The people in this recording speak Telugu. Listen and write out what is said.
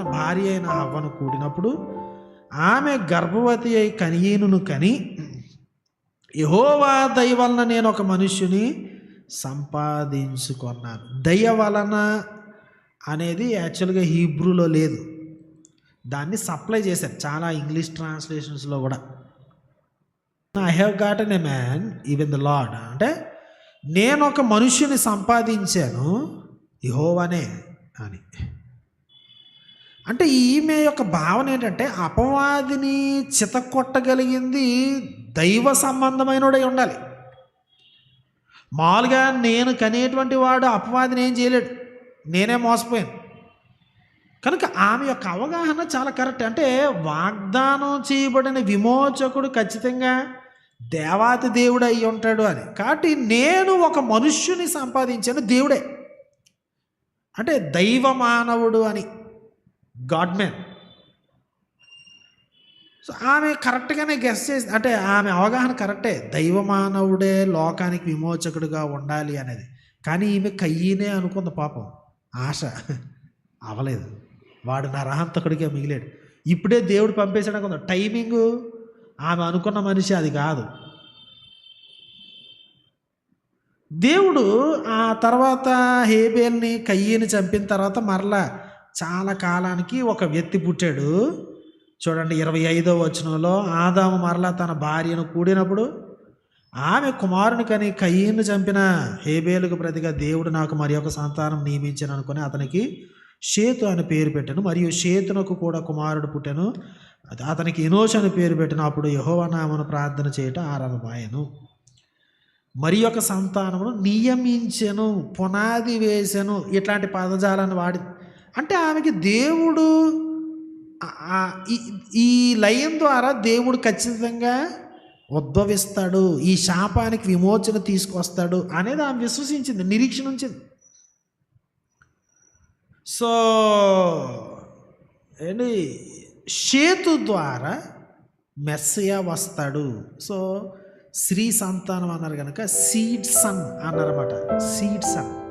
భార్య అయిన అవ్వను కూడినప్పుడు ఆమె గర్భవతి అయి కనియీనును కని యహోవా దయ వలన నేను ఒక మనుష్యుని సంపాదించుకున్నాను. దయ వలన అనేది యాక్చువల్గా హీబ్రూలో లేదు. దాన్ని సప్లై చేశారు చాలా ఇంగ్లీష్ ట్రాన్స్లేషన్స్లో కూడా. I have gotten a man even the lad అంటే నేను ఒక మనుష్యుని సంపాదించాను యహోవనే అని. అంటే ఈమె యొక్క భావన ఏంటంటే అపవాదిని చితకొట్టగలిగింది దైవ సంబంధమైనడై ఉండాలి. మామూలుగా నేను కనేటువంటి వాడు అపవాదిని ఏం చేయలేడు. నేనే మోసపోయాను. కనుక ఆమె యొక్క అవగాహన చాలా కరెక్ట్. అంటే వాగ్దానం చేయబడిన విమోచకుడు ఖచ్చితంగా దేవాతి దేవుడు అయి ఉంటాడు అని. కాబట్టి నేను ఒక మనుష్యుని సంపాదించాను దేవుడే. అంటే దైవ మానవుడు అని. గాడ్ మ్యాన్ సో ఆమె కరెక్ట్గానే గెస్ చేసి అంటే ఆమె అవగాహన కరెక్టే. దైవ మానవుడే లోకానికి విమోచకుడుగా ఉండాలి అనేది. కానీ ఈమె కయ్యనే అనుకుంది పాపం. ఆశ. అవలేదు. వాడు నరహంతకుడిగా మిగిలాడు. ఇప్పుడే దేవుడు పంపేశాడు అనుకుందా. టైమింగు ఆమె అనుకున్న మనిషి అది కాదు. దేవుడు ఆ తర్వాత హేబేల్ని కయ్యని చంపిన తర్వాత మరలా చాలా కాలానికి ఒక వ్యక్తి పుట్టాడు. చూడండి ఇరవై ఐదో వచనంలో ఆదాము మరలా తన భార్యను కూడినప్పుడు ఆమె కుమారుని కని కయ్యను చంపిన హేబేలుకు ప్రతిగా దేవుడు నాకు మరి ఒక సంతానం నియమించాను అనుకుని అతనికి షేతు అని పేరు పెట్టాను. మరియు షేతునకు కూడా కుమారుడు పుట్టాను. అతనికి ఇనోష్ అని పేరు పెట్టిన. అప్పుడు యహోవనామను ప్రార్థన చేయటం ఆరంభమాయను. మరి ఒక సంతానమును నియమించను పునాది వేసెను. ఇట్లాంటి పదజాలాన్ని వాడి అంటే ఆమెకి దేవుడు ఈ- లయం ద్వారా దేవుడు ఖచ్చితంగా ఉద్భవిస్తాడు ఈ శాపానికి విమోచన తీసుకొస్తాడు అనేది ఆమె విశ్వసించింది నిరీక్షణ ఉంచింది సో ఏంటి? షేతు ద్వారా మెస్సయా వస్తాడు. సో శ్రీ సంతానం అన్నారు కనుక సీడ్ సన్ అన్నారన్నమాట. Seed son